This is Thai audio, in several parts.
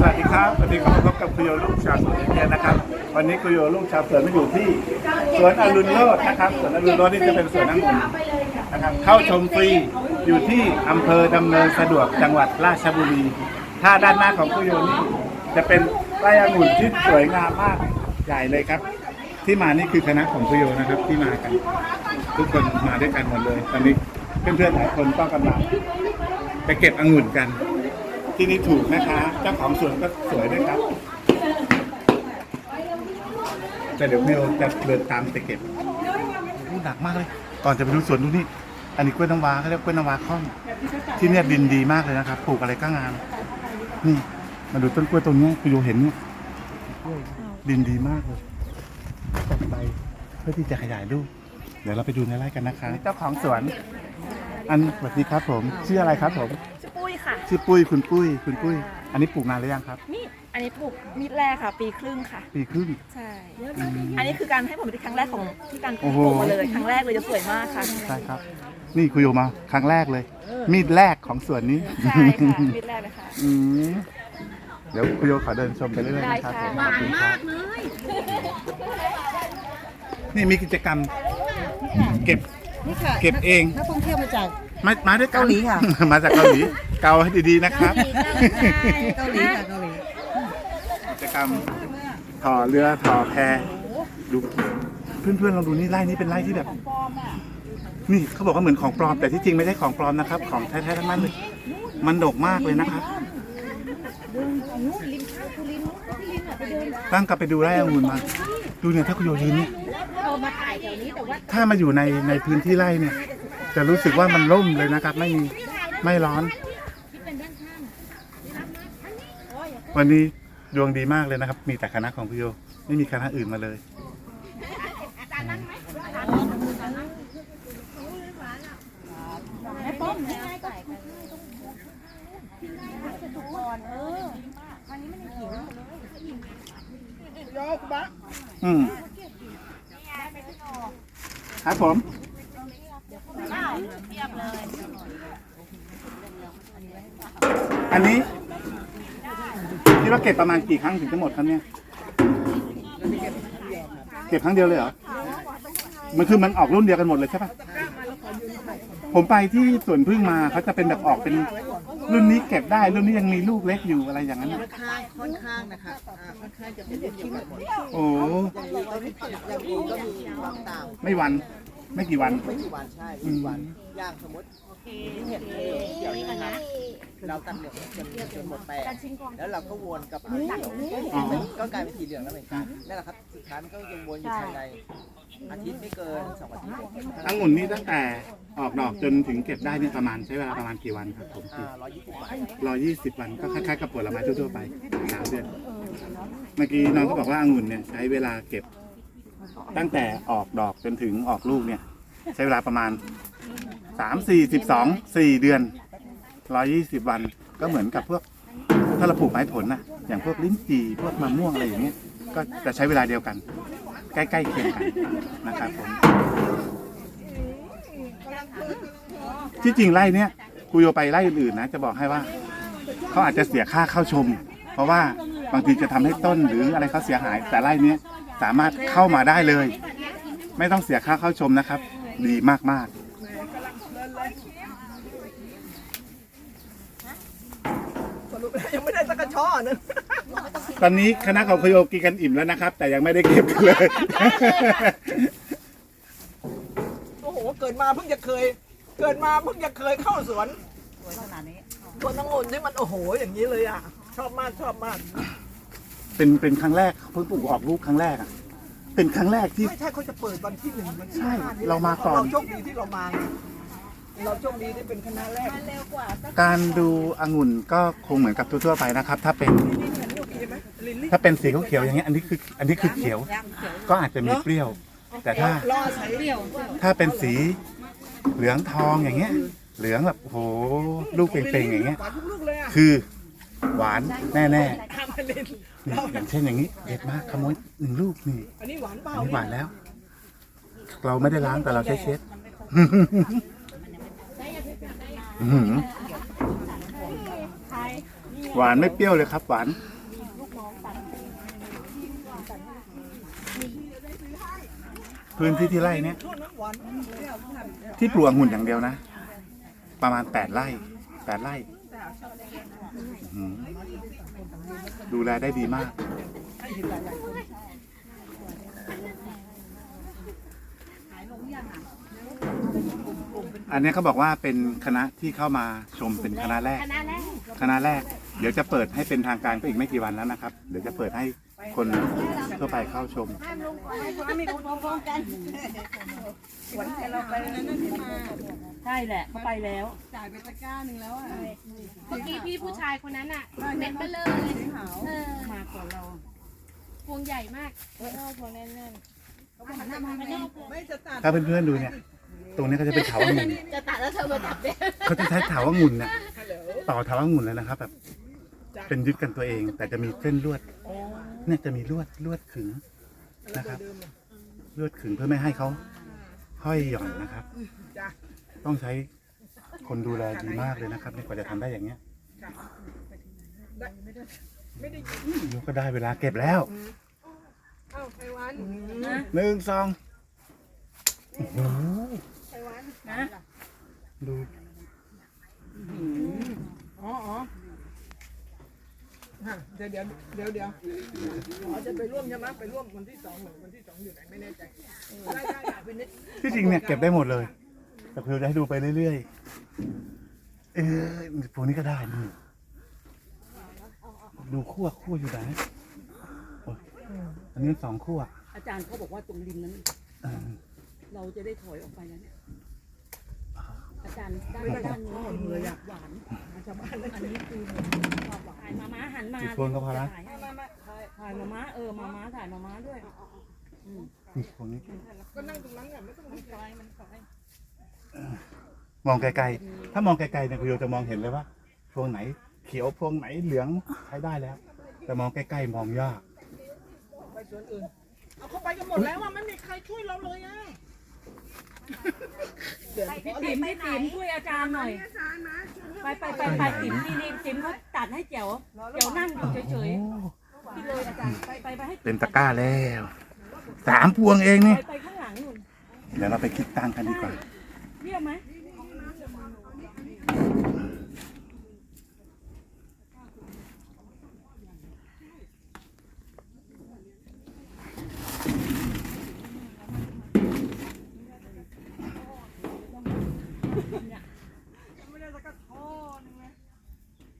สวัสดีครับวันนี้ก็มาพบกับคุโยลูกชาวสวนอินเดียนะครับ วันนี้คุโยลูกชาวสวนมาอยู่ที่สวนอรุณโรจน์นะครับสวนอรุณโรจน์นี่จะเป็นสวนองุ่นนะครับ เข้าชมฟรีอยู่ที่อำเภอดำเนินสะดวกจังหวัดราชบุรี ถ้าด้านหน้าของคุโยนี่จะเป็นไร่องุ่นที่สวยงามมากใหญ่เลยครับ ที่มานี่คือคณะของคุโยนะครับที่มากัน ทุกคนมาด้วยกันหมดเลย ตอนนี้เพื่อนๆหลายคนก็กำลังไปเก็บองุ่นกัน ที่นี่ถูกนะคะเจ้าของสวนก็สวยด้วยครับ แต่เดี๋ยวเมลจะเดินตามไปเก็บโอ้หนักมากเลย ก่อนจะไปดูสวนดูนี่ อันนี้กล้วยน้ำว้าเขาเรียกกล้วยน้ำว้าค่อม ที่เนี่ยดินดีมากเลยนะครับ ปลูกอะไรก็งาม นี่ มาดูต้นกล้วยตรงเนี้ยคุณโยเห็นเนี่ยกล้วยดินดีมากเลยตัดไปเพื่อที่จะขยายลูก เดี๋ยวเราไปดูในไร่กันนะคะเจ้าของสวน อันสวัสดีครับผม ชื่ออะไรครับผม ชื่อปุ้ยค่ะ ชื่อปุ้ยคุณปุ้ยคุณปุ้ยอันนี้ปลูกนานหรือยังครับมีดอันนี้ปลูกมีดแรกค่ะ ปีครึ่งค่ะ ปีครึ่ง ใช่ อันนี้คือการให้ผลผลิตครั้งแรกของที่การปโอ้ลูโหกมาเลยครั้งแรกเลยจะสวยมากค่ะ ใช่ครับ นี่คุยโยมาครั้งแรกเลย มีดแรกของสวนนี้ ใช่ค่ะมีดแรกเลยค่ะ อืมเดี๋ยวคุยโยขอเดินชมไปเรื่อยๆนะครับได้ผมค่ะขอบคุณครับนี่มีกิจกรรม เก็บ นี่ค่ะเก็บเอง นักท่องเที่ยวมาจาก มามาด้วยนเกาหลีค่ะ มาจากเกาหลีเกาให้ดีๆนะครับเกาหลีค่ะเกาหลีกิจกรรมถ่อเรือถ่อแพดูเพื่อนๆลองดูนี่ไร่นี้เป็นไร่ที่แบบ นี่เขาบอกว่าเหมือนของปลอมแต่ที่จริงไม่ใช่ของปลอมนะครับ ของแท้ๆทั้งนั้นเลยมันดกมากเลยนะครับตั้งกลับไปดูไร่องุ่นมา ดูเนี่ยถ้าคุณโยยืนเนี่ย ถ้ามาอยู่ในในพื้นที่ไร่เนี่ย จะรู้สึกว่ามันร่มเลยนะครับ ไม่มีไม่ร้อน วันนี้ดวงดีมากเลยนะครับ มีแต่คณะของพี่โยไม่มีคณะอื่นมาเลยอืมครับผม อันนี้ คิดว่าเก็บประมาณกี่ครั้งถึงจะหมดครับเนี่ยเก็บครั้งเดียวเลยเหรอมันคือมันออกรุ่นเดียวกันหมดเลยใช่ปะผมไปที่สวนพึ่งมาเขาจะเป็นแบบออกเป็นรุ่นนี้เก็บได้รุ่นนี้ยังมีลูกเล็กอยู่อะไรอย่างนั้นค่อนข้างค่อนข้างนะคะอ่าค่อนข้างจะเป็นเรื่องที่หมดโอ้อย่างดีก็มีอย่างดีก็มีบางต่างไม่วัน ไม่กี่วันไม่กี่วันใช่ไม่กี่วันอย่างสมมติ เห็ดเกี่ยวนี่นะเราตัดเหลืองจนจนหมดแปลงแล้วเราก็วนกลับมาเขียวอ๋อก็กลายเป็นสีเหลืองแล้วเหมือนกันนั่นแหละครับสุดท้ายมันก็ยังวนอยู่ภายในอาทิตย์ไม่เกินสองอาทิตย์องุ่นนี่ตั้งแต่ออกดอกจนถึงเก็บได้เนี่ยประมาณใช้เวลาประมาณกี่วันครับผมอ่าร้อยยี่สิบวันร้อยยี่สิบวันก็คล้ายๆกับผลไม้ทั่วๆไปสามเดือนเมื่อกี้น้องก็บอกว่าองุ่นเนี่ยใช้เวลาเก็บตั้งแต่ออกดอกจนถึงออกลูกเนี่ย ใช้เวลาประมาณ สามสี่สิบสองสี่เดือนร้อยี่สิบวันก็เหมือนกับพวกถ้าเราปลูกไม้ผลนะอย่างพวกลิ้นจี่พวกมะม่วงอะไรอย่างเงี้ยก็จะใช้เวลาเดียวกัน ใกล้ๆเคียงกันนะครับผมที่จริงไร่เนี้ยคุยโยไปไร่อื่นๆนะจะบอกให้ว่าเขาอาจจะเสียค่าเข้าชม เพราะว่าบางทีจะทำให้ต้นหรืออะไรเขาเสียหาย แต่ไร่เนี้ยสามารถเข้ามาได้เลย ไม่ต้องเสียค่าเข้าชมนะครับ ดีมากๆ ยังไม่ได้สักกระช่อนึงตอนนี้คณะของคโยกินกันอิ่มแล้วนะครับ แต่ยังไม่ได้เก็บกันเลย โอ้โห เกิดมาเพิ่งจะเคย เกิดมาเพิ่งจะเคยเข้าสวนสวนองุ่นที่มันโอ้โห อย่างนี้เลยอะ ชอบมากชอบมาก เป็นเป็นครั้งแรกเพิ่งปลูกออกลูกครั้งแรกอะ เป็นครั้งแรกที่ ไม่ใช่เขาจะเปิดวันที่หนึ่งวันที่ใช่ห้นี่เรามาก่อน เราโชคดีที่เรามาไง เราโชคดีที่เป็นคณะแรกการดูองุ่นก็คงเหมือนกับทั่วๆไปนะครับ ถ้าเป็นถ้าเป็นสีเขียวๆอย่างเงี้ยอันนี้คืออันนี้คือเขียว ก็อาจจะมีเปรี้ยว แต่ถ้า รอใส่เปรี้ยวถ้าเป็นสีเหลืองทองอย่างเงี้ย เหลืองแบบโอ้โหลูกเป่งๆอย่างเงี้ย หวานทุกลูกเลยอะคือหวานแน่ๆนี่ทำไปเลยอย่างเช่นอย่างนี้เด็ดมากขโมยหนึ่งลูกนี่อันนี้หวานเปล่าอันนี้หวานแล้ว เราไม่ได้ล้างแต่เราใช้เช็ด อื้อหือหวานไม่เปรี้ยวเลยครับ หวาน พื้นที่ที่ไร่เนี้ยที่ปลูกองุ่นอย่างเดียวนะ ประมาณแปดไร่แปดไร่อื้อหือดูแลได้ดีมากอั นนี้เขาบอกว่าเป็นคณะที่เข้ามาชมเป็นคณะแรก คณะแรกคณะแรก เดี๋ยวจะเปิดให้เป็นทางการก็อีกไม่กี่วันแล้วนะครับ เดี๋ยวจะเปิดให้คนทั่วไปเข้าชม ใช่แหละเขาไปแล้ว จ่ายไปตะกร้าหนึ่งแล้วอะเมื่อกี้พี่ผู้ชายคนนั้นอะเม็ดเบลเลอร์เลยเออมาก่อนเราพวงใหญ่มากพวงแน่นๆไม่จะตัดถ้าเพื่อนๆดูเนี่ย ตรงนี้ก็จะเป็นเถาวังุ่นจะตัดแล้วเธอมาตัดเนี่ยเขาจะใช้เถาวังุ่นเนี่ยต่อเถาวังุ่นเลยนะครับแบบ เป็นยึดกันตัวเอง แต่จะมีเส้นลวดเนี่ยจะมีลวดลวดขึงนะครับลวดขึงเพื่อไม่ให้เขาห้อยหย่อนนะครับจ้ะต้องใช้คนดูแลดีมากเลยนะครับในกว่าจะทำได้อย่างเงี้ยได้ไม่ได้ไม่ได้ยินยกก็ได้เวลาเก็บแล้วเอ้าไพวันหนึ่งสองโอ้โห ดูอ๋ออ๋อฮะเดี๋ยวเดี๋ยวเดี๋ยวเดี๋ยวอ๋อจะไปร่วมใช่ไหมไปร่วมวันที่สองเหมือนวันที่สองอยู่ไหนไม่แน่ใจได้ได้ได้ไปนิดที่จริงเนี่ยเก็บได้หมดเลย แต่เพื่อจะให้ดูไปเรื่อยๆ เออพวกนี้ก็ได้นี่ดูขั้วขั้วอยู่ไหนโอ้ยอันนี้สองขั้วอาจารย์เขาบอกว่าตรงริมนั้นเออเราจะได้ถอยออกไปแล้วเนี่ย ถ่ายมาม้าหันมาอีกคนก็พอละถ่ายให้มามาถ่ายมาม้าเออมาม้าถ่ายมาม้าด้วยอืมนี่พวกนี้ก็นั่งตรงนั้นเนี่ยไม่ต้องมีไฟมันไฟมองไกลๆ ถ้ามองไกลๆเนี่ยคุณโยจะมองเห็นเลยว่าพวงไหน เขียวพวงไหนเหลืองใช้ได้แล้ว แต่มองใกล้ๆมองยาก ไปสวนอื่น เอาเข้าไปกันหมดแล้วอะไม่มีใครช่วยเราเลยอะ พี่ติ๋มพี่ติ๋มช่วยอาจารย์หน่อย ไปไปไปไปติ๋มนี่นี่ติ๋มเขาตัดให้แจ๋วแจ๋วนั่งอยู่เฉยๆพี่เลยอาจารย์ไปไปไปให้เต็มตะกร้าแล้วสามพวงเองไปนี่ไปข้างหลังนู่นเดี๋ยวเราไปคิดตังค์กันดีกว่าเรียกไหม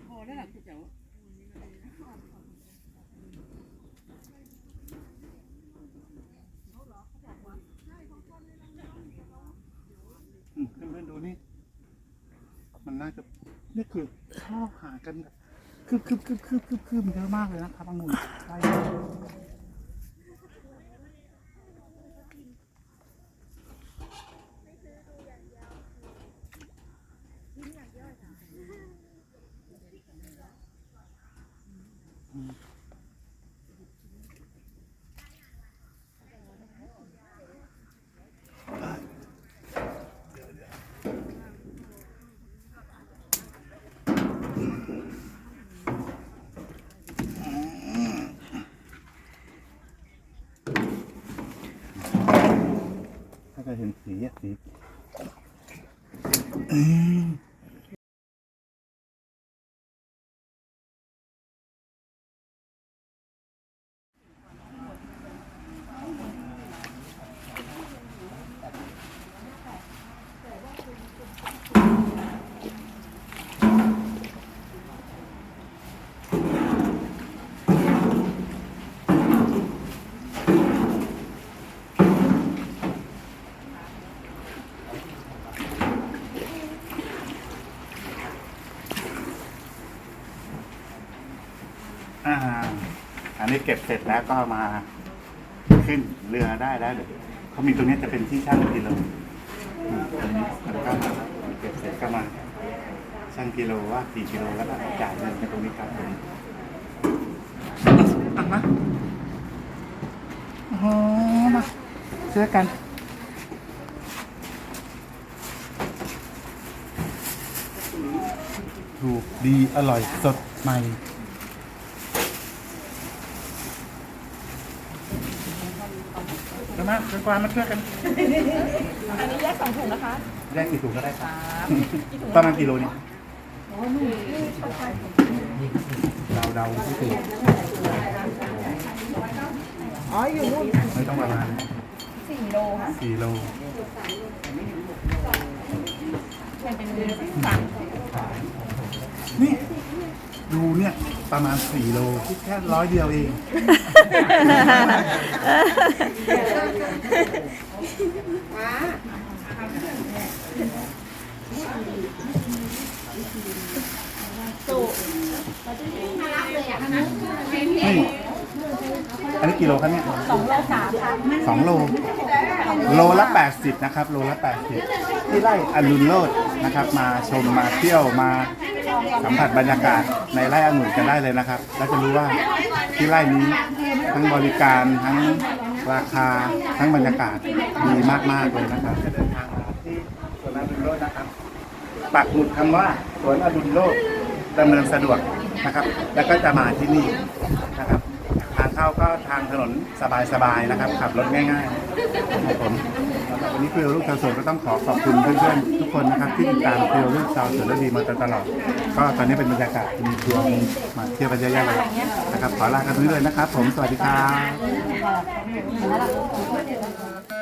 พอแล้วล่ะพี่แจ๋ว อืมเพื่อนๆดูนี่ มันน่าจะ นี่คือชอบหากันแบบคืบคืบคืบคืบคืบคืบเยอะมากเลยนะครับางุ่นใช่ จะเห็นสีสี อืมอ่า อันนี้เก็บเสร็จแล้วก็มาขึ้นเรือได้แล้วเดี๋ยวเขามีตรงนี้จะเป็นที่ช่างกิโลอืมตรงนี้แล้วก็มาเก็บเสร็จก็มาช่างกิโลว่ากี่กิโลแล้วก็จ่ายเงินกันตรงนี้ครับตรงนี้อะมาโอ้โหมาเสื้อกัน ถูกดีอร่อยสดใหม่ มาเป็นกวางมาช่วยกันอันนี้แยกสองถุงนะคะแยกกี่ถุงก็ได้ครับประมาณกิโลเนี่ยเราเดาไม่ถูกอ๋ออยู่นู่นไม่ต้องประมาณสี่โลค่ะสี่โลเป็นเป็นสามนี่ ดูเนี่ยประมาณสี่โลคิดแค่ร้อยเดียวเอง นี่อันนี้กี่โลครับเนี่ยสองโลสามสองโล โลละ 80 นะครับ โลละ 80 ที่ไร่อรุณโลดนะครับ มาชมมาเที่ยวมา สัมผัสบรรยากาศในไร่องุ่นกันได้เลยนะครับ แล้วจะรู้ว่าที่ไร่นี้ทั้งบริการทั้งราคาทั้งบรรยากาศดีมากๆเลยนะครับจะเดินทางมาที่สวนอรุณโลกนะครับปักหมุดคำว่าสวนอรุณโลกดำเนินสะดวกนะครับ แล้วก็จะมาที่นี่นะครับ เข้าก็ทางถนนสบายๆนะครับ ขับรถง่ายๆครับผมวันนี้คุยกับลูกชาวสวนก็ต้องขอขอบคุณเพื่อนๆทุกคนนะครับที่ติดตามคุยกับลูกชาวสวนและดีมาตลอด ก็ตอนนี้เป็นบรรยากาศมีทัวร์มีมาเที่ยวกันเยอะๆเลยนะครับขอลากันไปเลยนะครับ ผมสวัสดีครับ